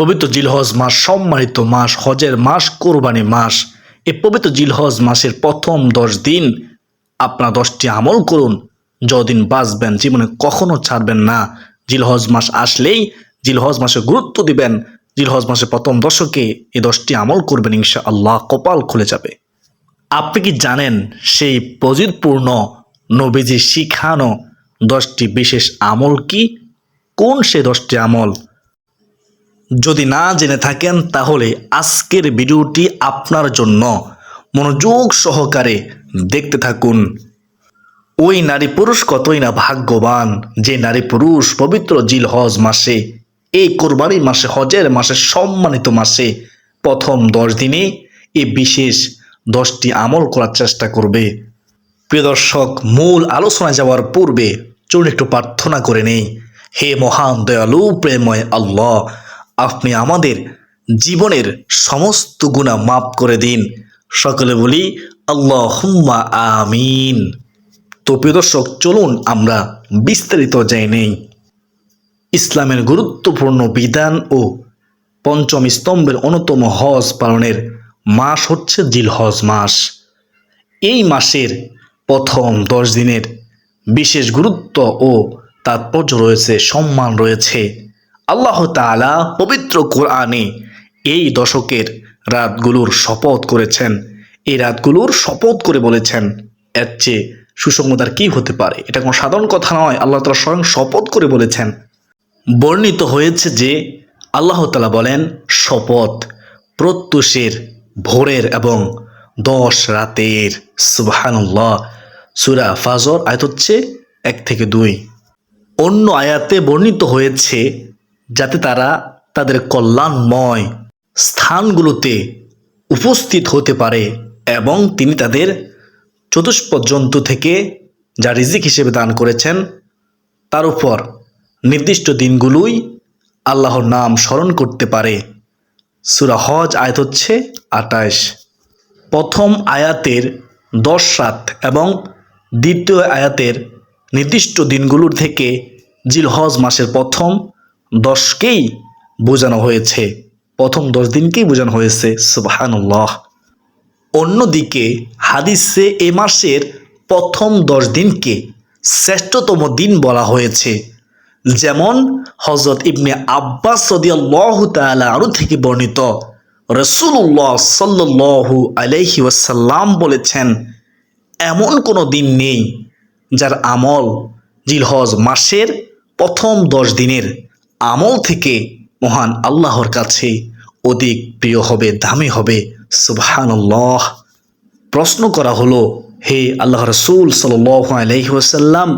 পবিত্র জিলহজ মাস, সম্মানিত মাস, হজের মাস কোরবানি মাস। এ পবিত্র জিলহজ মাসের প্রথম দশ দিন আপনার দশটি আমল করুন। যদিন বাঁচবেন, জীবনে কখনো ছাড়বেন না। জিলহজ মাস আসলেই জিলহজ মাসে গুরুত্ব দিবেন। জিলহজ মাসের প্রথম দশকে এই দশটি আমল করবেন ইনশা আল্লাহ কপাল খুলে যাবে। আপনি কি জানেন সেই প্রজিতপূর্ণ নবীজি শিখানো দশটি বিশেষ আমল কি? কোন সে দশটি আমল? যদি না জেনে থাকেন, তাহলে আজকের ভিডিওটি আপনার জন্য। মনোযোগ সহকারে দেখতে থাকুন। ওই নারী পুরুষ কতই না ভাগ্যবান, যে নারী পুরুষ পবিত্র জিল হজ মাসে, এই কোরবানি মাসে, হজের মাসে, সম্মানিত মাসে প্রথম দশ দিনে এই বিশেষ দশটি আমল করার চেষ্টা করবে। প্রিয় দর্শক, মূল আলোচনায় যাওয়ার পূর্বে চলুন একটু প্রার্থনা করে নেই। হে মহান, দয়ালু প্রেময় আল্লাহ আপনি আমাদের জীবনের সমস্ত গুণা মাফ করে দিন। সকলে বলি আল্লাহ হুম্মা আমিন। তো প্রিয় দর্শক, চলুন আমরা বিস্তারিত যাই নেই। ইসলামের গুরুত্বপূর্ণ বিধান ও পঞ্চম স্তম্ভের অন্যতম হজ পালনের মাস হচ্ছে জিলহজ মাস। এই মাসের প্রথম দশ দিনের বিশেষ গুরুত্ব ও তাৎপর্য রয়েছে, সম্মান রয়েছে। আল্লাহ তাআলা পবিত্র কোরআনে এই দশকের রাতগুলোর শপথ করেছেন। এই রাতগুলোর শপথ করে বলেছেন, এর চেয়ে সুসংবাদ কি হতে পারে? এটা কোনো সাধারণ কথা নয়, আল্লাহ তালা স্বয়ং শপথ করে বলেছেন। বর্ণিত হয়েছে যে আল্লাহ তালা বলেন, শপথ প্রত্যুষের, ভোরের এবং দশ রাতের, সুবাহানুল্লাহ। সুরা ফাজর, আয়াত হচ্ছে এক থেকে দুই। অন্য আয়াতে বর্ণিত হয়েছে যাতে তারা তাদের কল্যাণময় স্থানগুলোতে উপস্থিত হতে পারে এবং তিনি তাদের চতুষ্পদ জন্তু থেকে যা রিজিক হিসেবে দান করেছেন, তার উপর নির্দিষ্ট দিনগুলোই আল্লাহর নাম স্মরণ করতে পারে। সুরা হজ আয়াত হচ্ছে আটাইশ প্রথম আয়াতের দশ রাত এবং দ্বিতীয় আয়াতের নির্দিষ্ট দিনগুলোর থেকে জিলহজ মাসের প্রথম দশকেই বোঝানো হয়েছে। প্রথম দশ দিনকেই বোঝানো হয়েছে, সুবাহানুল্লাহ। অন্যদিকে হাদিসে এ মাসের প্রথম দশ দিনকে শ্রেষ্ঠতম দিন বলা হয়েছে। যেমন হজরত ইবনে আব্বাস সদিয়াল্লাহ তালা আরও থেকে বর্ণিত রসুল্লাহ সাল্লু আলহি ওয়াসাল্লাম বলেছেন, এমন কোনো দিন নেই যার আমল জিলহজ মাসের প্রথম দশ দিনের আমল থেকে মহান আল্লাহর কাছে অধিক প্রিয় হবে, দামি হবে। সুবহানাল্লাহ। প্রশ্ন করা হলো, হে আল্লাহ রসুল সাল আলহিহাসাল্লাম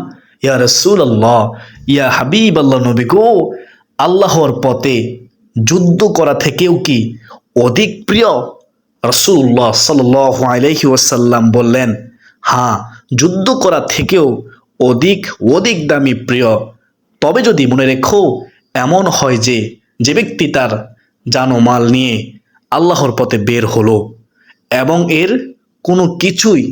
ইয়া রসুল আল্লাহ ইয়া হাবিব আল্লাহ নবী গো, আল্লাহর পথে যুদ্ধ করা থেকেও কি অধিক প্রিয়? রসুল্লাহ সাল আলহি বললেন হ্যাঁ যুদ্ধ করা থেকেও অধিক অধিক দামি প্রিয়। তবে যদি মনে রেখো এমন হয় যে যে ব্যক্তি তার জানোমাল নিয়ে আল্লাহর পথে বের হলো এবং এর কোনো কিছুই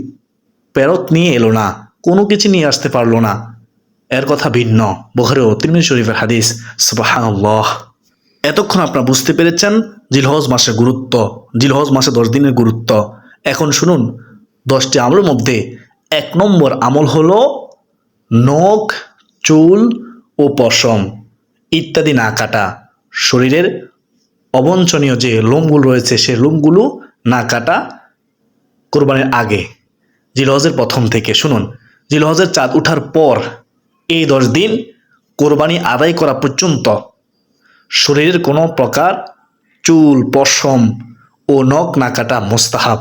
ফেরত নিয়ে এলো না, কোনো কিছু নিয়ে আসতে পারল না। এর কথা ভিন্ন। বহরেও তিরমিজ শরীফের হাদিস সুবাহান্লাহ এতক্ষণ আপনারা বুঝতে পেরেছেন জিলহজ মাসের গুরুত্ব, জিলহজ মাসে দশ দিনের গুরুত্ব। এখন শুনুন, দশটি আমলের মধ্যে এক নম্বর আমল হলো নখ, চুল ও পশম। ইত্যাদি না কাটা। শরীরের অবঞ্চনীয় যে লোমগুলো রয়েছে, সে লোমগুলো না কাটা কোরবানির আগে। জিলহজের প্রথম থেকে, শুনুন, জিলহজের চাঁদ উঠার পর এই দশ দিন কোরবানি আদায় করা পর্যন্ত শরীরের কোনো প্রকার চুল, পশম ও নখ না কাটা মোস্তাহাব।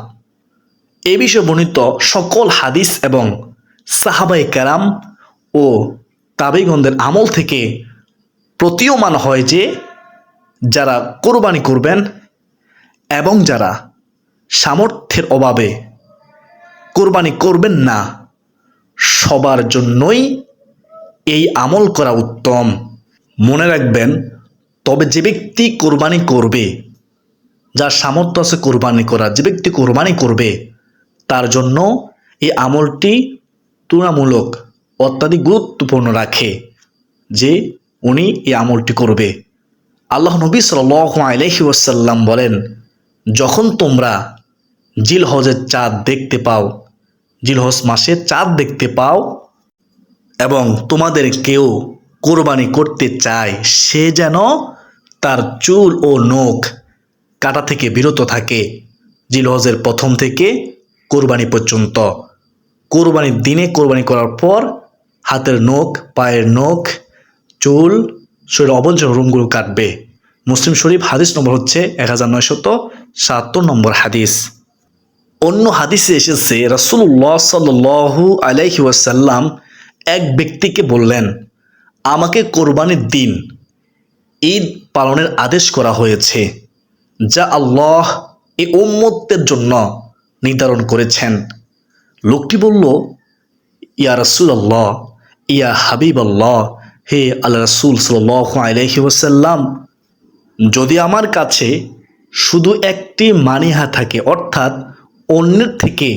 এ বিষয়ে বর্ণিত সকল হাদিস এবং সাহাবাই কারাম ও তাবেগন্ধের আমল থেকে প্রতীয়মান হয় যে যারা কোরবানি করবেন এবং যারা সামর্থ্যের অভাবে কোরবানি করবেন না, সবার জন্যই এই আমল করা উত্তম। মনে রাখবেন, তবে যে ব্যক্তি কোরবানি করবে, যার সামর্থ্য আছে কোরবানি করা, যে ব্যক্তি কোরবানি করবে, তার জন্য এই আমলটি তুলনামূলক অত্যাধিক গুরুত্বপূর্ণ রাখে যে উনি এই আমলটি করবে। আল্লাহ নবী সাল আলহি ওয়াসাল্লাম বলেন, যখন তোমরা জিল হজের চাঁদ দেখতে পাও, জিলহজ মাসে চাঁদ দেখতে পাও এবং তোমাদের কেউ কোরবানি করতে চায়, সে যেন তার চুল ও নখ কাটা থেকে বিরত থাকে। জিলহজের প্রথম থেকে কোরবানি পর্যন্ত। কোরবানির দিনে কোরবানি করার পর হাতের নখ, পায়ের নখ চুল শরীর অবঞ্চন রুমগুলো কাটবে। মুসলিম শরীফ হাদিস নম্বর হচ্ছে এক হাজার নয়শত সাতাত্তর নম্বর হাদিস। অন্য হাদিসে এসেছে রাসুল্লাহ সাল্লু আলাইহি ওয়াসাল্লাম এক ব্যক্তিকে বললেন, আমাকে কোরবানির দিন ঈদ পালনের আদেশ করা হয়েছে, যা আল্লাহ এ উম্মতের জন্য নির্ধারণ করেছেন। লোকটি বলল, ইয়া রসুল আল্লাহ ইয়া হাবিব আল্লাহ হে আল্লাহ রসুল সাল আলহি ওসাল্লাম যদি আমার কাছে শুধু একটি মানিহা থাকে, অর্থাৎ অন্যের থেকে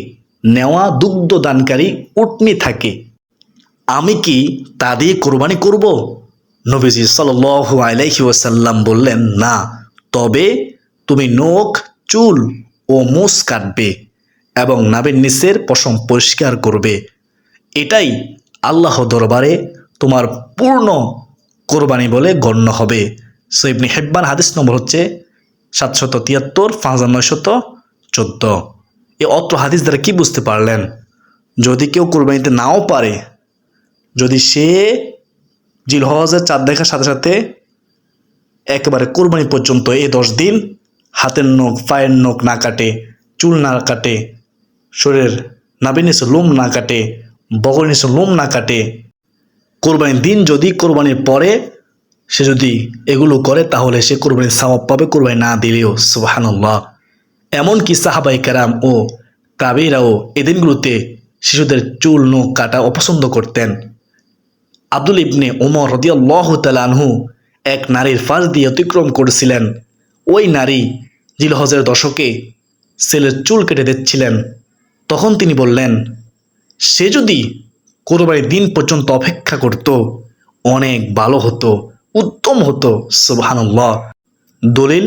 নেওয়া দুগ্ধ দানকারী উটনি থাকে, আমি কি তা দিয়ে কোরবানি করব? নবীজি সাল আলাইহি ওয়াসাল্লাম বললেন, না, তবে তুমি নখ, চুল ও মোষ কাটবে এবং নাবের নিচের পশম পরিষ্কার করবে। এটাই আল্লাহ দরবারে তোমার পূর্ণ কোরবানি বলে গণ্য হবে। সৈবনি হেব্বান হাদিস নম্বর হচ্ছে সাতশত তিয়াত্তর পাঁচ হাজার নয়শত চোদ্দ। এই অত্র হাদিস দ্বারা কি বুঝতে পারলেন? যদি কেউ কোরবানিতে নাও পারে, যদি সে জিলহজের চাঁদ দেখার সাথে সাথে একেবারে কোরবানি পর্যন্ত এ দশ দিন হাতের নখ, পায়ের নখ না কাটে, চুল না কাটে, শরীরের নাবির নিচে লোম না কাটে বগল নিচে লোম না কাটে কোরবানির দিন যদি কোরবানির পরে সে যদি এগুলো করে, তাহলে সে কোরবানির সাওয়াব পাবে কোরবানি না দিলেও সুবাহান্লাহ এমনকি সাহাবাই কারাম ও কাবিরাও এ দিনগুলোতে শিশুদের চুল, নখ কাটা অপছন্দ করতেন। আব্দুল ইবনে ওমর রদিয়াল্লাহ তালানহু এক নারীর ফাঁস দিয়ে অতিক্রম করেছিলেন। ওই নারী জিলহজের দশকে ছেলের চুল কেটে দিচ্ছিলেন। তখন তিনি বললেন, সে যদি কোরবানির দিন পর্যন্ত অপেক্ষা করত। অনেক ভালো হতো, উত্তম হতো, সুবহানুল্লাহ। দলিল,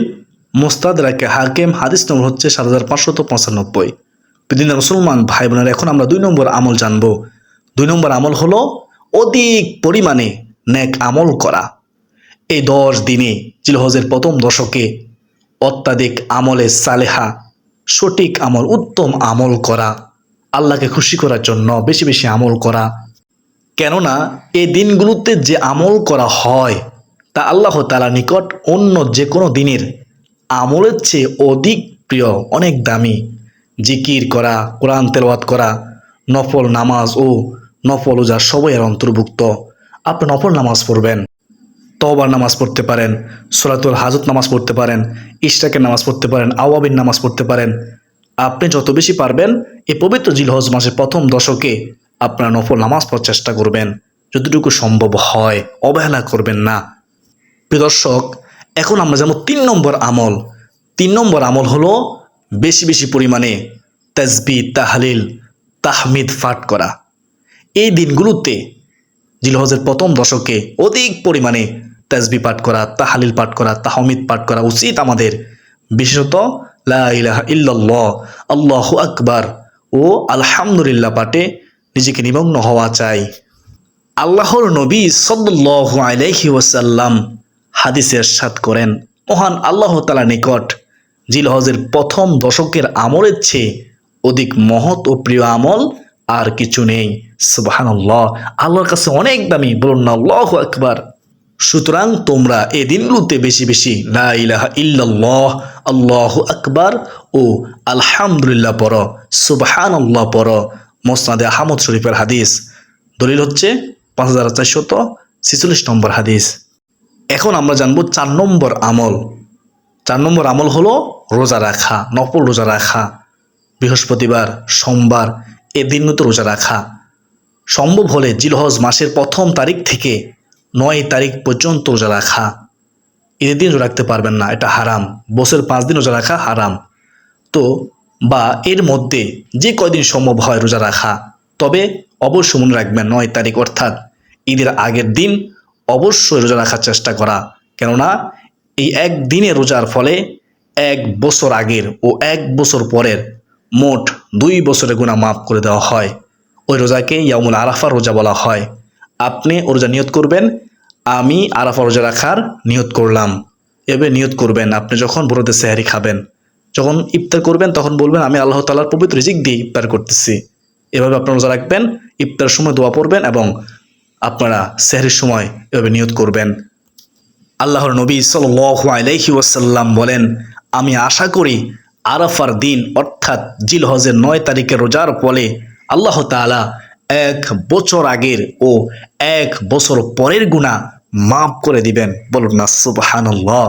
মোস্তাদ রাকে হাকেম, হাদিস নম্বর হচ্ছে সাত হাজার পাঁচশত পঁচানব্বই। বিদিন মুসলমান ভাই বোনেরা এখন আমরা দুই নম্বর আমল জানব। দুই নম্বর আমল হলো অধিক পরিমাণে নেক আমল করা। এই দশ দিনে জিলহজের প্রথম দশকে অত্যাধিক আমলে সালেহা, সঠিক আমল, উত্তম আমল করা। আল্লাহকে খুশি করার জন্য বেশি বেশি আমল করা। কেননা, এই দিনগুলোতে যে আমল করা হয়, তা আল্লাহ তালা নিকট অন্য যে কোনো দিনের আমলের চেয়ে অধিক প্রিয়, অনেক দামি। জিকির করা, কোরআন তেলওয়াত করা, নফল নামাজ ও নফল ওজা সবই এর অন্তর্ভুক্ত। আপনি নফল নামাজ পড়বেন তবার নামাজ পড়তে পারেন, সোলাতুল হাজত নামাজ পড়তে পারেন, ইশরাকের নামাজ পড়তে পারেন আওয়াবিন নামাজ পড়তে পারেন। আপনি যত বেশি পারবেন এ পবিত্র জিলহজ মাসের প্রথম দশকে আপনার নফল নামাজ পড়ার চেষ্টা করবেন। যতটুকু সম্ভব হয়, অবহেলা করবেন না। প্রিয় দর্শক, এখন আমরা যেমন তিন নম্বর আমল। তিন নম্বর আমল হলো বেশি বেশি পরিমাণে তাজবি তাহলিল, তাহমিদ ফাট করা। এই দিনগুলোতে জিলহজের প্রথম দশকে অধিক পরিমাণে তাজবি পাঠ করা, তাহালিল পাঠ করা, তাহমিদ পাঠ করা উচিত আমাদের। বিশেষত আল্লাহু আকবার। ও আলহামদুলিল্লাহ পাঠে নিজেকে নিমগ্ন হওয়া চাই। আল্লাহর নবী সাল্লাল্লাহু আলাইহি ওয়াসাল্লাম হাদিসের সাত করেন, মহান আল্লাহ তালা নিকট জিলহজের প্রথম দশকের আমলের চেয়ে অধিক মহৎ ও প্রিয় আমল আর কিছু নেই। সুবাহান্লাহ আল্লাহর কাছে অনেক দামি, বলুন না, আল্লাহ আকবার। সুতরাং তোমরা এই দিনগুলোতে বেশি বেশি লা ইলাহা ইল্লাল্লাহ, আল্লাহ আকবার ও আলহামদুলিল্লাহ পর সুবহান আল্লাহ পর মোসনাদে আহমদ শরীফের হাদিস। দলিল হচ্ছে পাঁচ হাজার চারশত ছেচল্লিশ নম্বর হাদিস। এখন আমরা জানব চার নম্বর আমল। চার নম্বর আমল হলো রোজা রাখা, নফল রোজা রাখা। বৃহস্পতিবার, সোমবার এ দিনগুলোতে রোজা রাখা। সম্ভব হলে জিলহজ মাসের প্রথম তারিখ থেকে নয় তারিখ পর্যন্ত রোজা রাখা। ঈদের দিন রোজা রাখতে পারবেন না, এটা হারাম। বছর পাঁচ দিন রোজা রাখা হারাম। তো, বা এর মধ্যে যে কয়দিন সম্ভব হয় রোজা রাখা, তবে অবশ্যই মনে রাখবেন নয় তারিখ অর্থাৎ ঈদের আগের দিন অবশ্যই রোজা রাখার চেষ্টা করা। কেননা, এই এক দিনে রোজার ফলে এক বছর আগের ও এক বছর পরের মোট দুই বছরের গুণা মাফ করে দেওয়া হয়। ওই রোজাকে ইয়ামুল আরাফা রোজা বলা হয়। আপনি ও রোজা নিয়ত করবেন, আমি আরাফা রোজা রাখার নিয়ত করলাম। এভাবে নিয়ত করবেন, আপনি যখন বড়তে সেহারি খাবেন, যখন ইফতার করবেন, তখন বলবেন, আমি আল্লাহ তালার পবিত্র রিজিক দিয়ে ইফতার করতেছি। এভাবে আপনারা রোজা রাখবেন ইফতার সময় দোয়া পড়বেন এবং আপনারা সেহরির সময় এভাবে নিয়ত করবেন। আল্লাহর নবী আলাইহি ওয়াসাল্লাম বলেন, আমি আশা করি আরাফার দিন, অর্থাৎ জিল হজের নয় তারিখের রোজার ফলে আল্লাহ তাআলা এক বছর আগের ও এক বছর পরের গুণা মাফ করে দিবেন। বলুন না, সুবহানাল্লাহ।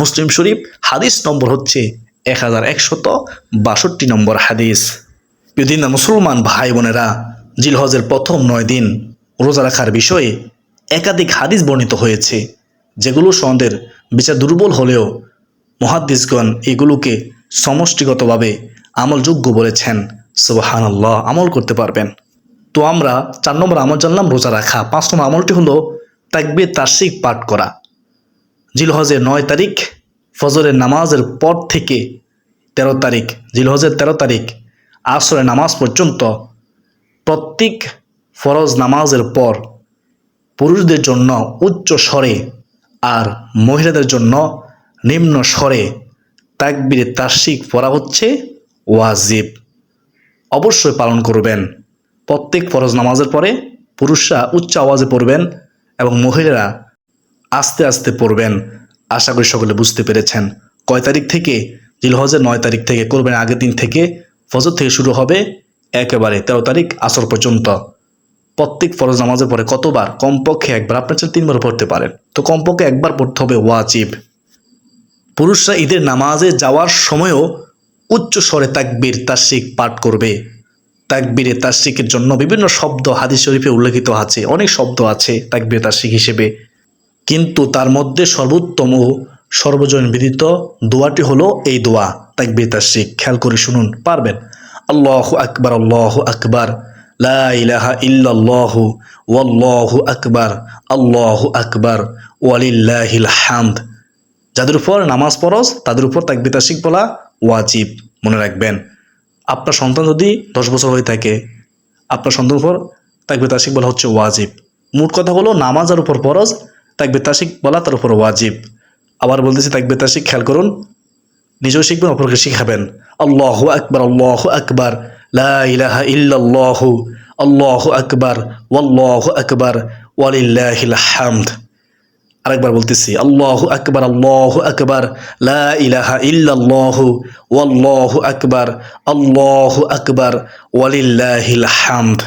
মুসলিম শরীফ, হাদিস নম্বর হচ্ছে এক হাজার একশত বাষট্টি নম্বর হাদিস। যদি না মুসলমান ভাই বোনেরা, জিলহজের প্রথম নয় দিন রোজা রাখার বিষয়ে একাধিক হাদিস বর্ণিত হয়েছে, যেগুলো সন্দের বিচার দুর্বল হলেও মহাদ্দিসগণ এগুলোকে সমষ্টিগতভাবে আমলযোগ্য বলেছেন। সুবাহান আমল করতে পারবেন। তো আমরা চার নম্বর আমল জানলাম রোজা রাখা। পাঁচ নম্বর আমলটি হলো তাকবির, তার্শিক পাঠ করা। জিলহজের নয় তারিখ, ফজরের নামাজের পর থেকে তেরো তারিখ, জিলহজের তেরো তারিখ, আসরের নামাজ পর্যন্ত প্রত্যেক ফরজ নামাজের পর পুরুষদের জন্য উচ্চ স্বরে আর মহিলাদের জন্য নিম্ন স্বরে তাকবিরে, তার্শিক পড়া হচ্ছে ওয়াজিব। অবশ্যই পালন করবেন। প্রত্যেক ফরজ নামাজের পরে পুরুষরা উচ্চ আওয়াজে পড়বেন এবং মহিলারা আস্তে আস্তে পড়বেন। আশা করি সকলে বুঝতে পেরেছেন। কয় তারিখ থেকে? জিলহজের নয় তারিখ থেকে করবেন আগের দিন থেকে ফজর থেকে শুরু হবে একেবারে তেরো তারিখ আসর পর্যন্ত। প্রত্যেক ফরজ নামাজের পরে কতবার? কমপক্ষে একবার। আপনার চান তিনবার পড়তে পারেন। তো কমপক্ষে একবার পড়তে হবে ওয়াজিব। পুরুষরা ঈদের নামাজে যাওয়ার সময়ও উচ্চ স্বরে তাকবীর তাসিক পাঠ করবে। তাকবীরে তাসিকের জন্য বিভিন্ন শব্দ হাদিস শরীফে উল্লেখিত আছে, অনেক শব্দ আছে তাকবীর তাসিক হিসেবে। কিন্তু তার মধ্যে সর্বোত্তম ও সর্বজন বিদিত দোয়াটি হলো এই দোয়া, তাকবীর তাসিক খেয়াল করে শুনুন, পারবেন? আল্লাহ আকবার আল্লাহ আকবার। লা ইলাহা ইল্লাল্লাহু, ওয়াল্লাহু আকবার, আল্লাহু আকবার, ওয়ালিল্লাহিল হামদ। যাদের উপর নামাজ পরস, তাদের উপর তাকবীর তাসিক বলা ওয়াজিব। মনে রাখবেন আপনার সন্তান যদি দশ বছর হয়ে থাকে, আপনার সন্তান উপর তাকবীর তাসিক বলা হচ্ছে ওয়াজিব। মোট কথা হলো, নামাজের উপর ফরজ, তাকবীর তাসিক বলা তার উপর ওয়াজিব। আবার বলতেছি, তাকবীর তাসিক খেয়াল করুন, নিজেও শিখবেন, অপরকে শিখাবেন। আল্লাহ আকবার আল্লাহ আকবার, লা ইলাহা ইল্লাল্লাহু, আল্লাহু আকবার, ওয়াল্লাহু আকবার, ওয়ালিল্লাহিল হামদ। আরেকবার বলতেছি, আল্লাহু আকবার আল্লাহু আকবার ইলাহা ইল্লাল্লাহু, ওয়াল্লাহু আকবার, আল্লাহু আকবার, ওয়ালিল্লাহিল হামদ।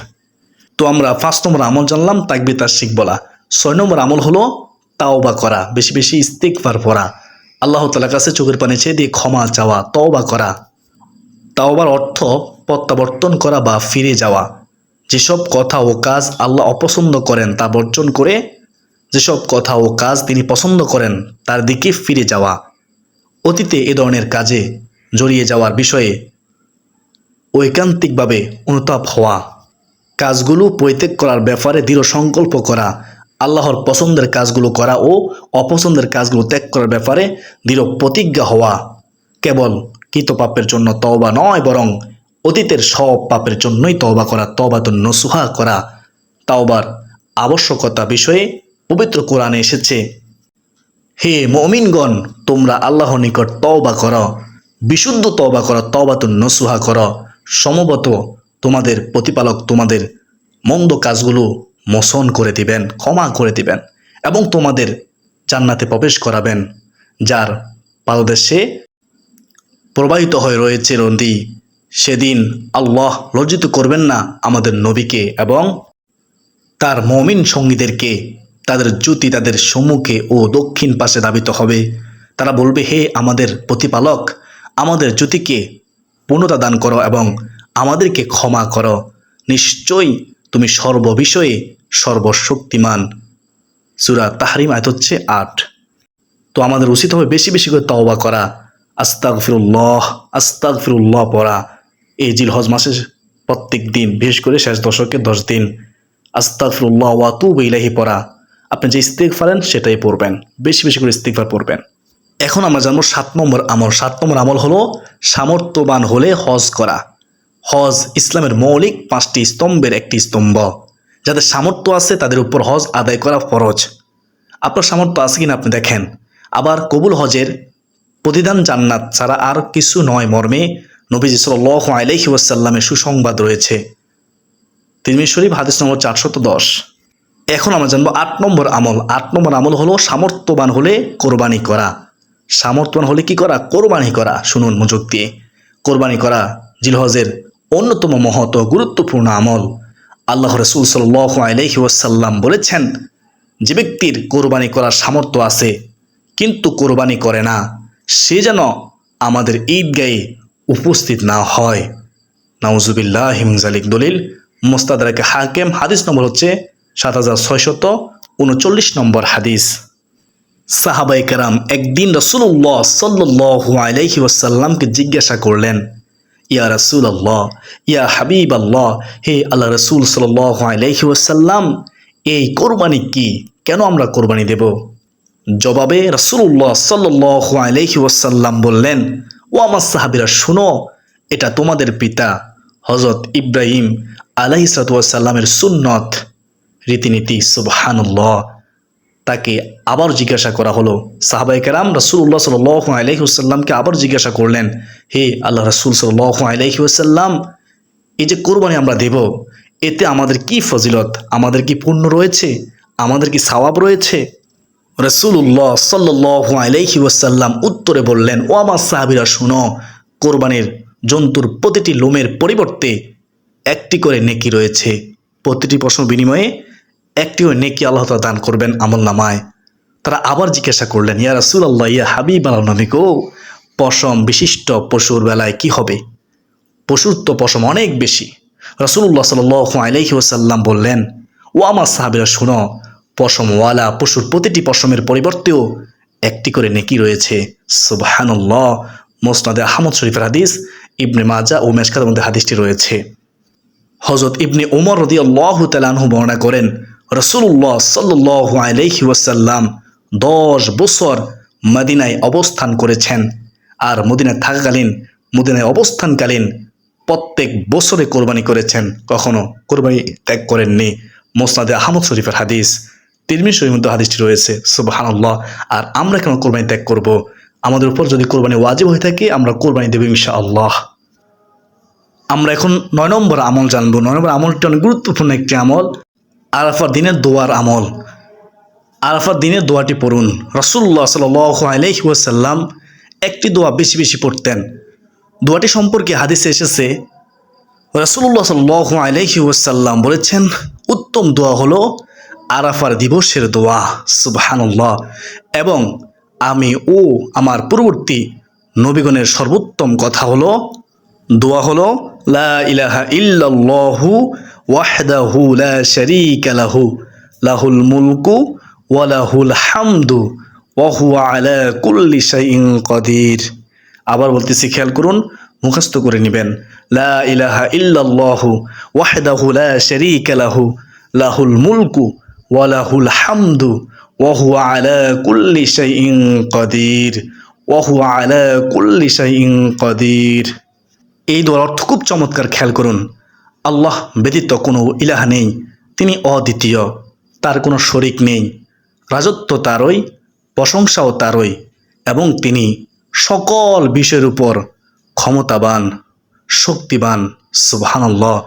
তো আমরা পাঁচ নম্বর আমল জানলাম, তাকবির তাসিক বলা। ছয় নম্বর আমল হলো তাওবা করা, বেশি বেশি ইস্তিকবার পড়া। আল্লাহ তালার কাছে চোখের পানি চেয়ে দিয়ে ক্ষমা চাওয়া, তওবা করা। তাওবার অর্থ প্রত্যাবর্তন করা বা ফিরে যাওয়া। যেসব কথা ও কাজ আল্লাহ অপছন্দ করেন তা বর্জন করে যেসব কথা ও কাজ তিনি পছন্দ করেন, তার দিকে ফিরে যাওয়া। অতীতে এ ধরনের কাজে জড়িয়ে যাওয়ার বিষয়ে ঐকান্তিকভাবে অনুতাপ হওয়া। কাজগুলো পরিত্যাগ করার ব্যাপারে দৃঢ় সংকল্প করা, আল্লাহর পছন্দের কাজগুলো করা ও অপছন্দের কাজগুলো ত্যাগ করার ব্যাপারে দৃঢ় প্রতিজ্ঞা হওয়া। কেবল কৃত পাপের জন্য তওবা নয়, বরং অতীতের সব পাপের জন্যই তওবা করা তওবা তো নসুহা করা। তাওবার আবশ্যকতা বিষয়ে পবিত্র কোরআনে এসেছে, হে মমিনগণ, তোমরা আল্লাহর নিকট তওবা কর, বিশুদ্ধ তওবা করো তওবা তো নসুহা কর। সমবত তোমাদের প্রতিপালক তোমাদের মন্দ কাজগুলো মোচন করে দিবেন, ক্ষমা করে দিবেন এবং তোমাদের জান্নাতে প্রবেশ করাবেন, যার পাদদেশে প্রবাহিত হয়ে রয়েছে নদী সেদিন আল্লাহ লজ্জিত করবেন না আমাদের নবীকে এবং তার মমিন সঙ্গীদেরকে তাদের জ্যোতি তাদের সম্মুখে ও দক্ষিণ পাশে দাবিত হবে। তারা বলবে, হে আমাদের প্রতিপালক, আমাদের জ্যোতিকে পূর্ণতা দান করো এবং আমাদেরকে ক্ষমা করো। নিশ্চয়ই তুমি সর্ববিষয়ে সর্বশক্তিমান। সুরা তাহারিম, আয়ত হচ্ছে আট। তো আমাদের উচিত হবে বেশি বেশি করে তওবা করা আস্তাক ফিরুল্লাহ আস্তাক ফিরুল্লাহ পড়া। এই জিল হজ মাসের প্রত্যেক দিন, বিশেষ করে শেষ দশকের দশ দিন আস্তাক ফিরুল্লাহ ওয়াতু ইলাহি পড়া। আপনি যে ইস্তেক ফারেন সেটাই পড়বেন। বেশি বেশি করে ইস্তেকবার পড়বেন। এখন আমরা জানব সাত নম্বর আমল। সাত নম্বর আমল হলো সামর্থ্যবান হলে হজ করা। হজ ইসলামের মৌলিক পাঁচটি স্তম্ভের একটি স্তম্ভ। যাদের সামর্থ্য আছে, তাদের উপর হজ আদায় করা ফরজ। আপনার সামর্থ্য আছে কিনা আপনি দেখেন। আবার কবুল হজের প্রতিদান জান্নাত ছাড়া আর কিছু নয় মর্মে নবীজি সাল্লাহ আলাইহি ওয়াসাল্লামের সুসংবাদ রয়েছে। তিরমিজ শরীফ, হাদিস নম্বর চারশত দশ। এখন আমরা জানব আট নম্বর আমল। আট নম্বর আমল হলো সামর্থ্যবান হলে কোরবানি করা। সামর্থ্যবান হলে কি করা? কোরবানি করা। শুনুন মনোযোগ দিয়ে। কোরবানি করা জিলহজের অন্যতম মহৎ ও গুরুত্বপূর্ণ আমল। আল্লাহ রসুল ওয়াসাল্লাম বলেছেন, যে ব্যক্তির কোরবানি করার সামর্থ্য আছে, কিন্তু কোরবানি করে না, সে যেন আমাদের ঈদগাহে উপস্থিত না হয়। নাউজুবিল্লাহ হিমজালিক দলিল। মোস্তাদারাকে হাকেম। হাদিস নম্বর হচ্ছে সাত হাজার ছয়শত উনচল্লিশ নম্বর হাদিস। সাহাবাই কারাম একদিন রসুল্লাহ সাল্লু আলাইহি ওয়াসাল্লামকে জিজ্ঞাসা করলেন, ইয়া রসুল আল্লাহ ইয়া হাবিব আল্লাহ হে আল্লাহ রসুল সাল্লাহ আলাইহি ওয়াসাল্লাম, এই কোরবানি কি? কেন আমরা কোরবানি দেব? জবাবে রসুল্লাহ সাল্লাহ আলাইহি ওয়াসাল্লাম বললেন, ও আমার সাহাবিরা, শুনো, এটা তোমাদের পিতা হজরত ইব্রাহিম আলাহি সালামের সুন্নত। রীতিনীতি, সুবহানুল্লাহ। তাকে আবার জিজ্ঞাসা করা হলো সাহাবাই কেরাম রসুল্লাহ সাল আলহিউসাল্লামকে আবার জিজ্ঞাসা করলেন, হে আল্লাহ রসুল সাল আলহিউসাল্লাম এই যে কোরবানি আমরা দেব, এতে আমাদের কি ফজিলত? আমাদের কি পুণ্য রয়েছে? আমাদের কি সওয়াব রয়েছে? রসুল্লাহ সাল্লাহ আলহি উত্তরে বললেন, ও আমার সাহাবিরা শুনো, কোরবানির জন্তুর প্রতিটি লোমের পরিবর্তে একটি করে নেকি রয়েছে। প্রতিটি প্রশ্ন বিনিময়ে একটিও নেকি আল্লাহ তাআলা দান করবেন আমল নামায়। তারা আবার জিজ্ঞাসা করলেন, ইয়া রাসুল আল্লাহ ইয়া হাবিব আল্লাহ নবী গো, পশম বিশিষ্ট পশুর বেলায় কি হবে? পশুর তো পশম অনেক বেশি। রসুল্লাহ সাল আলহি ওসাল্লাম বললেন, ও আমার সাহাবিরা, শুনো, পশমওয়ালা পশুর প্রতিটি পশমের পরিবর্তেও একটি করে নেকি রয়েছে। সুবাহানুল্লাহ, মোসনাদে আহমদ শরীফের হাদিস, ইবনে মাজা ও মেশকাদের মধ্যে হাদিসটি রয়েছে। হজরত ইবনে উমর রদি আল্লাহ তালাহু বর্ণনা করেন রসুল্লাহ সাল্লাহ আলহি ওয়াসাল্লাম দশ বছর মদিনায় অবস্থান করেছেন। আর মদিনায় থাকাকালীন মদিনায় অবস্থানকালীন প্রত্যেক বছরে কোরবানি করেছেন। কখনো কোরবানি ত্যাগ করেননি। মোসনাদে আহমদ শরীফের হাদিস তিরমি মধ্যে হাদিসটি রয়েছে সুবাহান্লাহ আর আমরা কেন কোরবানি ত্যাগ করব? আমাদের উপর যদি কোরবানি ওয়াজিব হয়ে থাকে, আমরা কোরবানি দেব ইনশা আল্লাহ আমরা এখন নয় নম্বর আমল জানব। নয় নম্বর আমলটি অনেক গুরুত্বপূর্ণ একটি আমল। আরাফার দিনের দোয়ার আমল। আরাফার দিনের দোয়াটি পড়ুন। রসুল্লাহ সাল আলহি ওয়াসাল্লাম একটি দোয়া বেশি বেশি পড়তেন। দোয়াটি সম্পর্কে হাদিসে এসেছে রসুল্লাহ সাল আলহি ওয়াসাল্লাম বলেছেন, উত্তম দোয়া হলো আরাফার দিবসের দোয়া। সুবাহানুল্লাহ। এবং আমি ও আমার পূর্ববর্তী নবীগণের সর্বোত্তম কথা হলো, দোয়া হলো লা ইলাহা ইল্লাল্লাহু ওয়াহদাহু লা শারীকা লাহু লাহুল মুলকু ওয়া লাহুল হামদু ওয়া হুয়া আলা কুল্লি শাইইন কাদির আবার বলতেছি, খেয়াল করুন, মুখস্থ করে নেবেন। লা ইলাহা ইল্লাল্লাহু ওয়াহদাহু লা শারীকা লাহু। লাহুল মুলকু ওয়া লাহুল হামদু ওয়া হুয়া আলা কুল্লি শাইইন কাদির। ওয়া হুয়া আলা কুল্লি শাইইন কাদির। এই দোয়ার অর্থ খুব চমৎকার, খেয়াল করুন। আল্লাহ ব্যতীত কোনো ইলাহা নেই, তিনি অদ্বিতীয়, তার কোনো শরিক নেই। রাজত্ব তারই, প্রশংসাও তারই, এবং তিনি সকল বিষয়ের উপর ক্ষমতাবান, শক্তিবান, সুবহানাল্লাহ।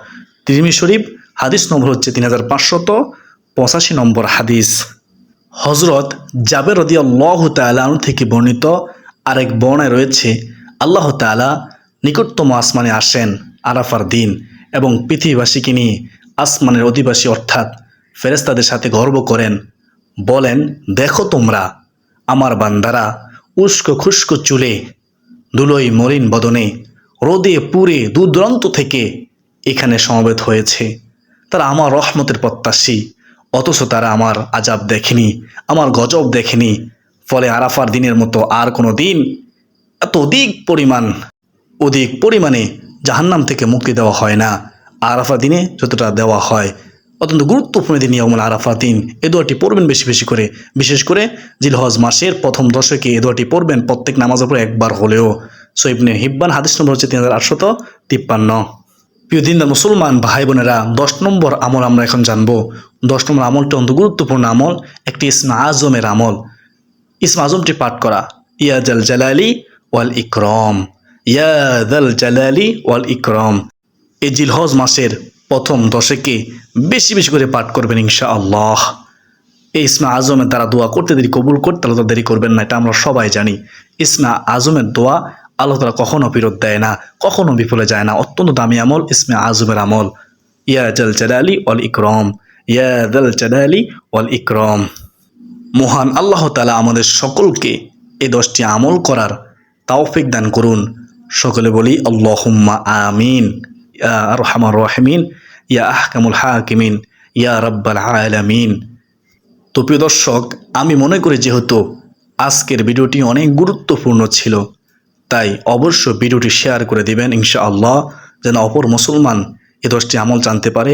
তিরিমি শরীফ, হাদিস নম্বর হচ্ছে তিন হাজার পাঁচশত পঁচাশি নম্বর হাদিস। হজরত জাবের রদি আল্লাহ তালু থেকে বর্ণিত আরেক বর্ণায় রয়েছে, আল্লাহ তালা নিকটতম আসমানে আসেন আরাফার দিন এবং পৃথিবীবাসীকে নিয়ে আসমানের অধিবাসী অর্থাৎ ফেরেস্তাদের সাথে গর্ব করেন। বলেন, দেখো তোমরা, আমার বান্দারা উস্কো খুস্কো চুলে দুলোই মরিন বদনে, রোদে পুরে দূর দূরান্ত থেকে এখানে সমবেত হয়েছে। তারা আমার রহমতের প্রত্যাশী, অথচ তারা আমার আজাব দেখেনি, আমার গজব দেখেনি। ফলে আরাফার দিনের মতো আর কোনো দিন এত অধিক পরিমাণ অধিক পরিমাণে জাহান্নাম থেকে মুক্তি দেওয়া হয় না। আরাফা দিনে যতটা দেওয়া হয়, অত্যন্ত গুরুত্বপূর্ণ দিন ইয়ামুল আরাফা দিন। এ দোয়াটি পড়বেন বেশি বেশি করে। বিশেষ করে জিলহজ মাসের প্রথম দশকে এ দোয়াটি পড়বেন প্রত্যেক নামাজের পরে একবার হলেও। সৈবনে হিব্বান হাদিস নম্বর হচ্ছে তিন হাজার আটশত তিপ্পান্ন। প্রিয় দিনদার মুসলমান ভাই বোনেরা, দশ নম্বর আমল আমরা এখন জানব। দশ নম্বর আমলটি অন্ত গুরুত্বপূর্ণ আমল, একটি ইসমা আজমের আমল। ইসমা আজমটি পাঠ করা ইয়াদাল জালালি ওয়াল ইকরম। জালালি ওয়াল ইকরম। এই জিলহজ মাসের প্রথম দশকে বেশি বেশি করে পাঠ করবেন ইনশা আল্লাহ এই ইসমা আজমের দ্বারা দোয়া করতে দেরি, কবুল করতে আল্লাহ দেরি করবেন না, এটা আমরা সবাই জানি। ইসমা আজমের দোয়া আল্লাহ তালা কখনো ফেরত দেয় না, কখনো বিফলে যায় না, অত্যন্ত দামি আমল ইসমে আজমের আমল। ইয়া জাল জালালি ওয়াল ইকরম, ইয়া জাল জালালি ওয়াল ইকরম। মহান আল্লাহ তালা আমাদের সকলকে এই দশটি আমল করার তাওফিক দান করুন। সকলে বলি, আল্লাহুম্মা আমিন, ইয়া আরহামার রহমিন, ইয়া আহকামুল হাকিমিন, ইয়া রাব্বাল আলামিন। তো প্রিয় দর্শক, আমি মনে করি যেহেতু আজকের ভিডিওটি অনেক গুরুত্বপূর্ণ ছিল, তাই অবশ্য ভিডিওটি শেয়ার করে দিবেন ইনশা আল্লাহ যেন অপর মুসলমান এ দশটি আমল জানতে পারে,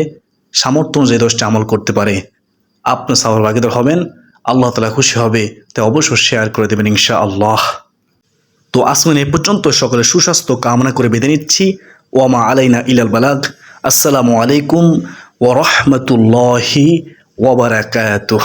সামর্থ্য অনুযায়ী দশটি আমল করতে পারে। আপনার সবার ভাগিদার হবেন, আল্লাহ তালা খুশি হবে, তাই অবশ্য শেয়ার করে দেবেন ইনশা আল্লাহ তো আসমিন এ পর্যন্ত সকলে সুস্বাস্থ্য কামনা করে বেঁধে নিচ্ছি। ওয়ামা আলাইনা ইলাল বালাক আসসালামু আলাইকুম ওরহমতুল্লাহি ওবরাকাতুহ